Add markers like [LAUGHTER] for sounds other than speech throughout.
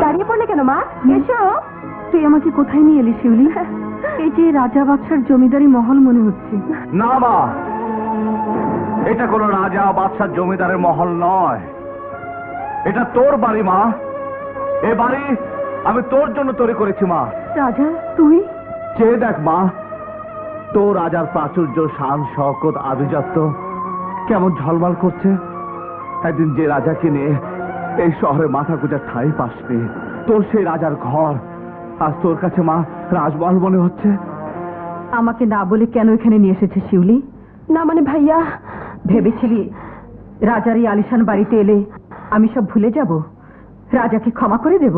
দাঁড়িয়ে পড়লে কেন মা? এসো। তুই আমাকে কোথায় নিয়ে এলি শিউলি? [LAUGHS] এই যে রাজা বাদশার জমিদারি মহল মনে হচ্ছে। না মা। এটা কোনো রাজা বাদশার জমিদারের মহল নয়। এটা তোর বাড়ি মা। এ বাড়ি আমি তোর জন্য তৈরি করেছি মা। রাজা তুই? চেয়ে দেখ মা। তোর রাজার প্রাচুর্য শান শকত আভিজাত্য কেমন ঝলমল করছে? একদিন যে রাজাকে নিয়ে এই শহরে মাথা গুজা ঠাই পাসনি তোর সেই রাজার ঘর আজ তোর কাছে মা রাজমহল মনে হচ্ছে? আমাকে না বলে কেন এখানে নিয়ে এসেছে শিউলি? না মানে ভাইয়া। ভেবেছিলি রাজার এই আলিশান বাড়িতে এলে আমি সব ভুলে যাব? রাজাকে ক্ষমা করে দেব?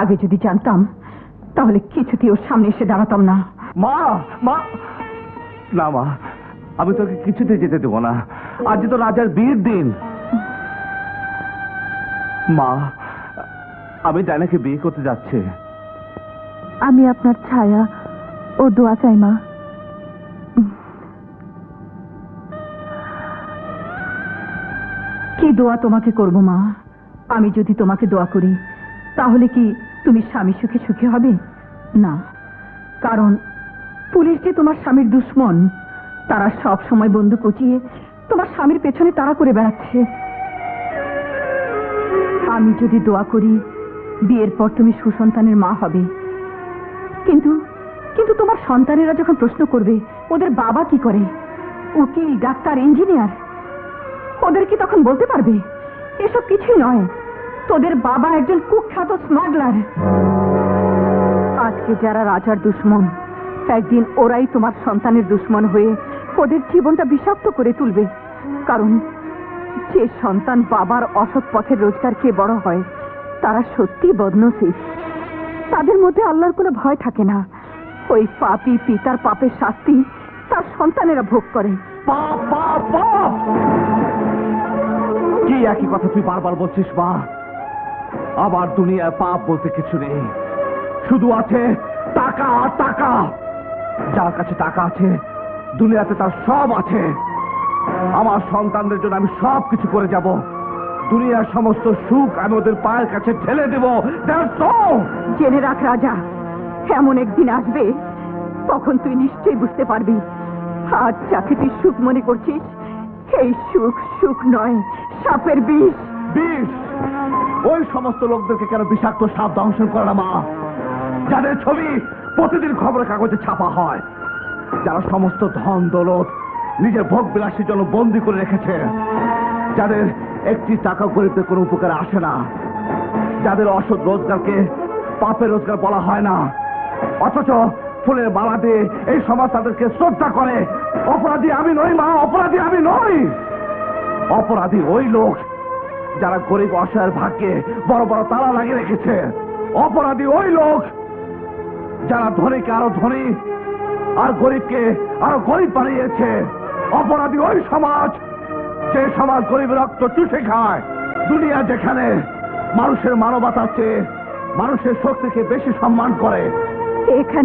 আগে যদি জানতাম তাহলে কিছুতেই ওর সামনে এসে দাঁড়াতাম না। মা মা। না, মা, আমি তোকে কিছুতে যেতে দেবো না। আজ তো রাজার বিয়ের দিন। মা, আমি ডাইনাকে বিয়ে করতে যাচ্ছে। আমি আপনার ছায়া ও দোয়া চাই, মা। কি দোয়া তোমাকে করব, মা? আমি যদি তোমাকে দোয়া করি, তাহলে কি তুমি স্বামী সুখে সুখে হবে? না, কারণ পুলিশ যে তোমার স্বামীর দুশ্মন, তারা সব সময় বন্ধু কুচিয়ে তোমার স্বামীর পেছনে তাড়া করে বেড়াচ্ছে। আমি যদি দোয়া করি, বিয়ের পর তুমি সুসন্তানের মা হবে। কিন্তু কিন্তু তোমার সন্তানেরা যখন প্রশ্ন করবে, ওদের বাবা কি করে? উকিল, ডাক্তার, ইঞ্জিনিয়ার? ওদের কি তখন বলতে পারবে? এসব কিছুই নয়। তোদের বাবা একজন কুখ্যাত স্মাগলার। আজকে যারা রাজার দুশ্মন একদিন ওরাই তোমার সন্তানের দুশ্মন হয়ে ওদের জীবনটা বিষাক্ত করে তুলবে। কারণ যে সন্তান বাবার অসৎ পথের রোজগার খেয়ে বড় হয়, তারা সত্যি বদনসিব তাদের মধ্যে আল্লাহর কোনো ভয় থাকে না। ওই পাপি পিতার পাপের শাস্তি তার সন্তানেরা ভোগ করে। কি একই কথা তুই বারবার বলছিস, মা? আবার দুনিয়ায় পাপ বলতে কিছু নেই। শুধু আছে টাকা টাকা! যার কাছে টাকা আছে দুনিয়াতে তার সব আছে। আমার সন্তানদের জন্য আমি সব কিছু করে যাব। দুনিয়ার সমস্ত সুখ আমি ওদের পায়ের কাছে ঠেলে দেব। জেনে রাখ রাজা এমন একদিন আসবে তখন তুই নিশ্চয়ই বুঝতে পারবি। আজ যাকে তুই সুখ মনে করছিস এই সুখ সুখ নয় সাপের বিষ। বিষ! ওই সমস্ত লোকদেরকে কেন বিষাক্ত সাপ দংশন করে না মা? যাদের ছবি প্রতিদিন খবরের কাগজে ছাপা হয়। যারা সমস্ত ধন দৌলত নিজের ভোগ বিলাসের জন্য বন্দি করে রেখেছে, যাদের একটি টাকা গরিবদের কোনো উপকারে আসে না, যাদের অসৎ রোজগারকে পাপের রোজগার বলা হয় না, অথচ ফুলের মালা দিয়ে এই সমাজ তাদেরকে শ্রদ্ধা করে, অপরাধী আমি নই, মা, অপরাধী আমি নই। অপরাধী ওই লোক যারা গরিব অসহায়ের ভাগ্যে বড় বড় তালা লাগিয়ে রেখেছে, অপরাধী ওই লোক যারা ধনীকে আরও ধনী আর গরিবকে আরও গরিব বানিয়েছে, অপরাধী ওই সমাজ, যে সমাজ গরিব রক্ত চুষে খায়। দুনিয়া যেখানে মানুষের মানবতা চেয়ে মানুষের শক্তিকে বেশি সম্মান করে, এখানে